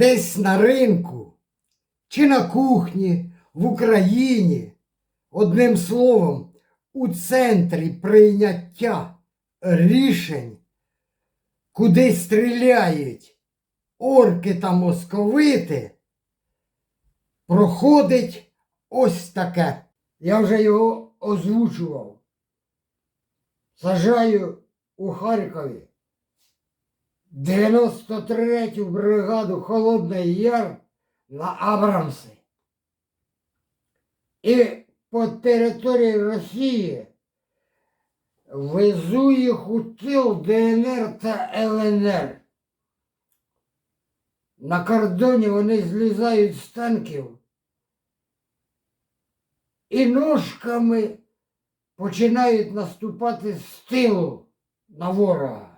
десь на ринку чи на кухні в Україні, одним словом, у центрі прийняття рішень, куди стріляють орки та московити, проходить ось таке. Я вже його озвучував. Сажаю у Харкові 93-ю бригаду Холодний Яр на Абрамси. І по території Росії везу їх у тил ДНР та ЛНР. На кордоні вони злізають з танків і ножками починають наступати з тилу на ворога.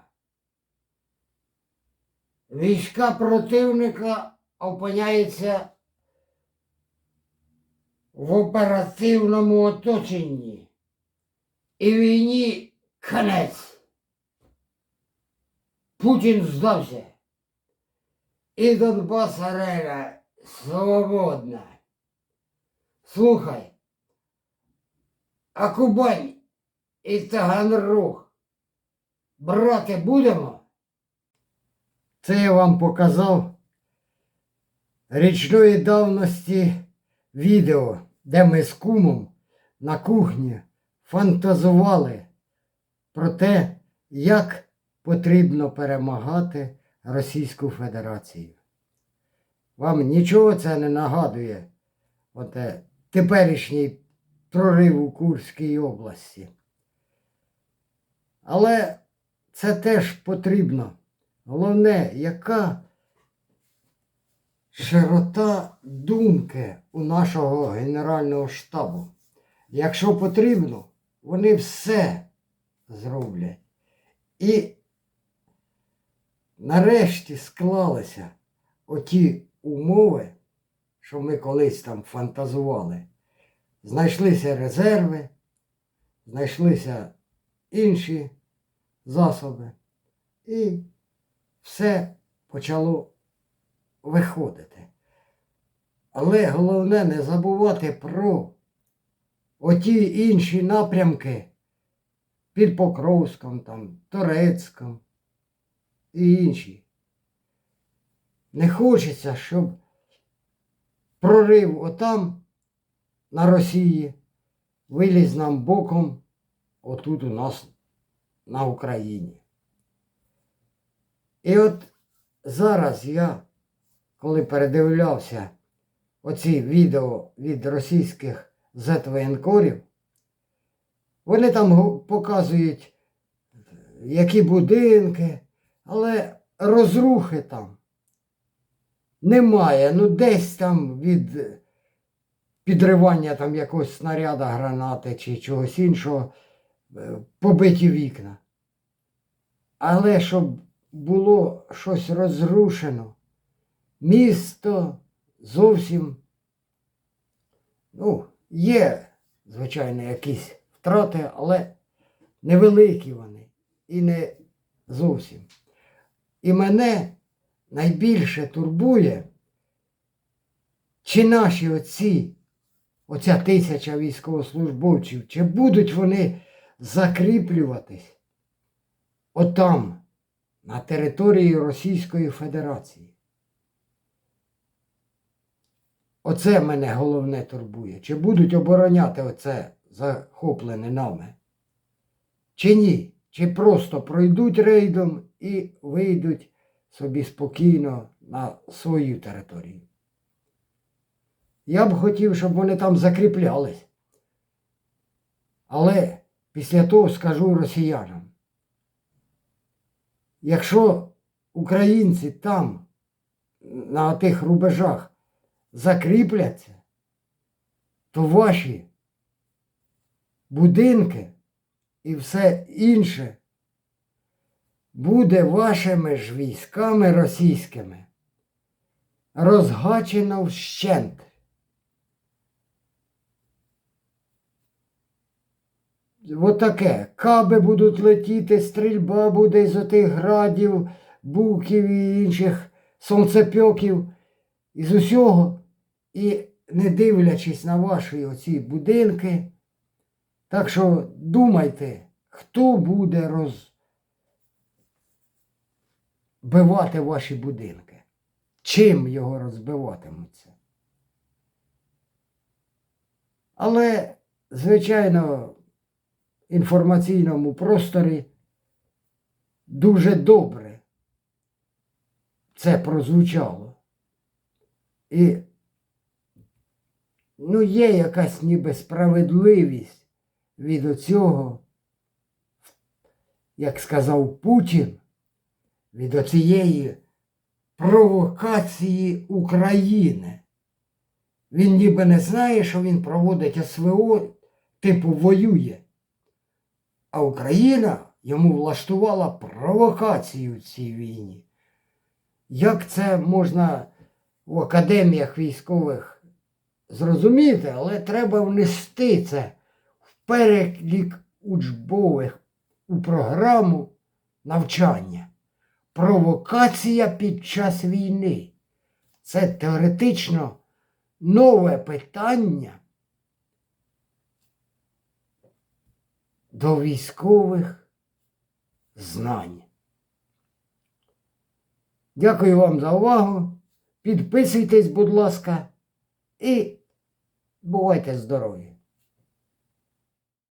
Війська противника опиняються в оперативному оточенні. І війні конець. Путін здався. І Донбас арена свободна. Слухай, а Кубань і Таганрог брати будемо? Це я вам показав річної давності відео, де ми з кумом на кухні фантазували про те, як потрібно перемагати Російську Федерацію. Вам нічого це не нагадує, оте теперішній прорив у Курській області. Але це теж потрібно. Головне, яка широта думки у нашого Генерального штабу. Якщо потрібно, вони все зроблять. І нарешті склалися оті умови, що ми колись там фантазували. Знайшлися резерви, знайшлися інші засоби, і все почало виходити. Але головне не забувати про оті інші напрямки під Покровськом, там, Торецьком і інші. Не хочеться, щоб прорив отам на Росії виліз нам боком отут у нас на Україні. І от зараз я, коли передивлявся оці відео від російських зетвоєнкорів, вони там показують, які будинки, але розрухи там немає. Ну, десь там від підривання там якогось снаряда, гранати чи чогось іншого е, побиті вікна. Але щоб було щось розрушено, місто зовсім, ну, є, звичайно, якісь втрати, але невеликі вони і не зовсім. І мене найбільше турбує, чи наші оці, оця тисяча військовослужбовців, чи будуть вони закріплюватись отам, на території Російської Федерації. Оце мене головне турбує. Чи будуть обороняти оце захоплене нами? Чи ні? Чи просто пройдуть рейдом і вийдуть собі спокійно на свою територію? Я б хотів, щоб вони там закріплялись. Але після того скажу росіянам. Якщо українці там, на тих рубежах, закріпляться, то ваші будинки і все інше буде вашими ж військами російськими розгачено вщент. Отаке. Каби будуть летіти, стрільба буде з отих градів, буків і інших сонцепьоків, із усього, і не дивлячись на ваші оці будинки. Так що думайте, хто буде розбивати ваші будинки, чим його розбиватимуться. Але, звичайно, інформаційному просторі дуже добре це прозвучало. І ну, є якась ніби справедливість від оцього, як сказав Путін, від оцієї провокації України. Він ніби не знає, що він проводить СВО, типу воює. А Україна йому влаштувала провокацію в цій війні. Як це можна в академіях військових зрозуміти, але треба внести це в перелік учбових у програму навчання. Провокація під час війни. Це теоретично нове питання до військових знань. Дякую вам за увагу. Підписуйтесь, будь ласка, і бувайте здорові!